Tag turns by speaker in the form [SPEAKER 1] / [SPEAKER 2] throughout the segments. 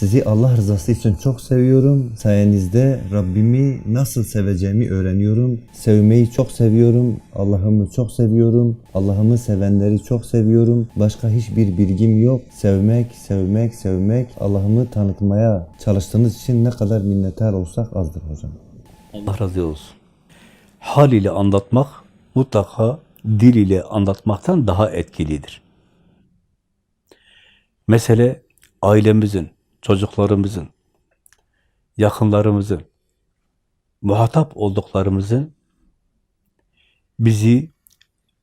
[SPEAKER 1] Sizi Allah rızası için çok seviyorum. Sayenizde Rabbimi nasıl seveceğimi öğreniyorum. Sevmeyi çok seviyorum. Allah'ımı çok seviyorum. Allah'ımı sevenleri çok seviyorum. Başka hiçbir bilgim yok. Sevmek, sevmek, sevmek. Allah'ımı tanıtmaya çalıştığınız için ne kadar minnettar olsak azdır hocam.
[SPEAKER 2] Allah razı olsun. Hal ile anlatmak mutlaka dil ile anlatmaktan daha etkilidir. Mesele ailemizin, çocuklarımızın, yakınlarımızın, muhatap olduklarımızın bizi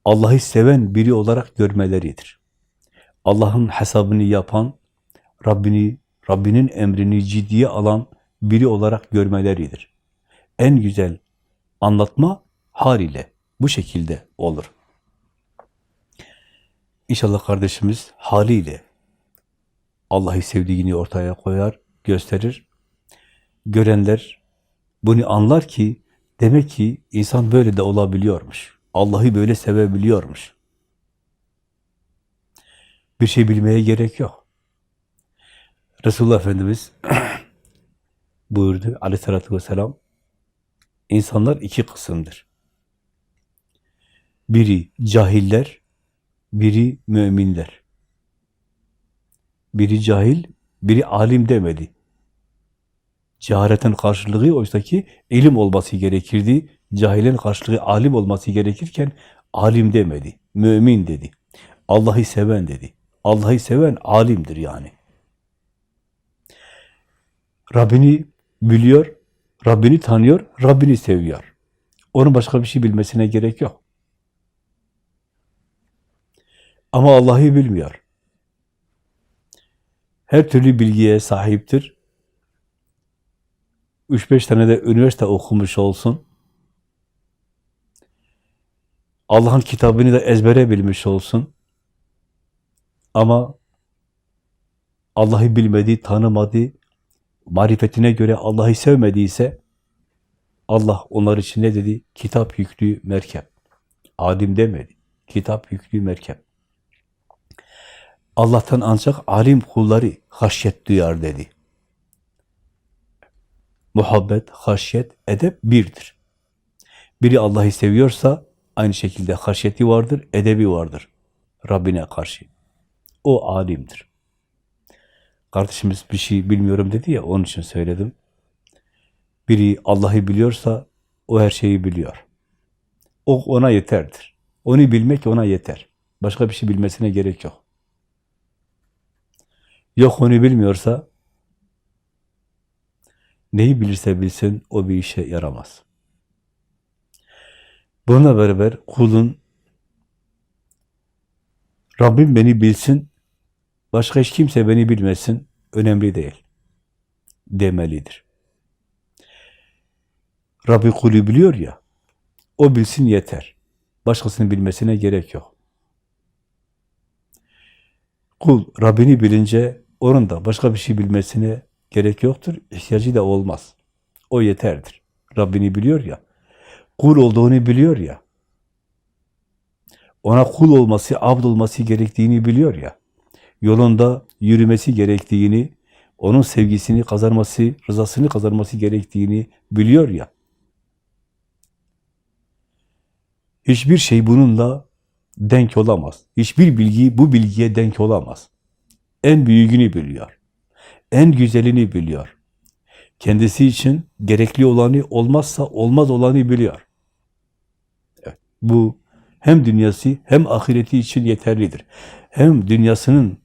[SPEAKER 2] Allah'ı seven biri olarak görmeleridir. Allah'ın hesabını yapan, Rabbini, Rabbinin emrini ciddiye alan biri olarak görmeleridir. En güzel anlatma hal ile bu şekilde olur. İnşallah kardeşimiz haliyle Allah'ı sevdiğini ortaya koyar, gösterir. Görenler bunu anlar ki demek ki insan böyle de olabiliyormuş. Allah'ı böyle sevebiliyormuş. Bir şey bilmeye gerek yok. Resulullah Efendimiz buyurdu aleyhissalatü vesselam İnsanlar iki kısımdır. Biri cahiller, biri müminler. Biri cahil, biri alim demedi. Ceharetin karşılığı oysaki ilim olması gerekirdi. Cahilin karşılığı alim olması gerekirken alim demedi. Mümin dedi. Allah'ı seven dedi. Allah'ı seven alimdir yani. Rabbini biliyor, Rabbini tanıyor, Rabbini seviyor. Onun başka bir şey bilmesine gerek yok. Ama Allah'ı bilmiyor. Her türlü bilgiye sahiptir. Üç beş tane de üniversite okumuş olsun. Allah'ın kitabını da ezbere bilmiş olsun. Ama Allah'ı bilmedi, tanımadı, marifetine göre Allah'ı sevmediyse Allah onlar için ne dedi? Kitap yüklü merkep. Alim demedi. Kitap yüklü merkep. Allah'tan ancak alim kulları haşyet duyar dedi. Muhabbet, haşyet, edep birdir. Biri Allah'ı seviyorsa aynı şekilde haşyeti vardır, edebi vardır. Rabbine karşı. O alimdir. Kardeşimiz bir şey bilmiyorum dedi ya, onun için söyledim. Biri Allah'ı biliyorsa, o her şeyi biliyor. O ona yeterdir. Onu bilmek ona yeter. Başka bir şey bilmesine gerek yok. Yok onu bilmiyorsa, neyi bilirse bilsin, o bir işe yaramaz. Bununla beraber kulun, Rabbim beni bilsin, Başka hiç kimse beni bilmesin, önemli değil. Demelidir. Rabbi kulü biliyor ya, o bilsin yeter. Başkasının bilmesine gerek yok. Kul Rabbini bilince onun da başka bir şey bilmesine gerek yoktur. İhtiyacı da olmaz. O yeterdir. Rabbini biliyor ya, kul olduğunu biliyor ya, ona kul olması, abd olması gerektiğini biliyor ya, yolunda yürümesi gerektiğini, onun sevgisini kazanması, rızasını kazanması gerektiğini biliyor ya. Hiçbir şey bununla denk olamaz. Hiçbir bilgi bu bilgiye denk olamaz. En büyüğünü biliyor. En güzelini biliyor. Kendisi için gerekli olanı olmazsa olmaz olanı biliyor. Evet, bu hem dünyası hem ahireti için yeterlidir. Hem dünyasının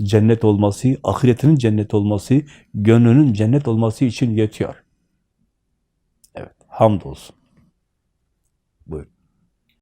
[SPEAKER 2] cennet olması, ahiretinin cennet olması, gönlünün cennet olması için yetiyor. Evet, hamdolsun.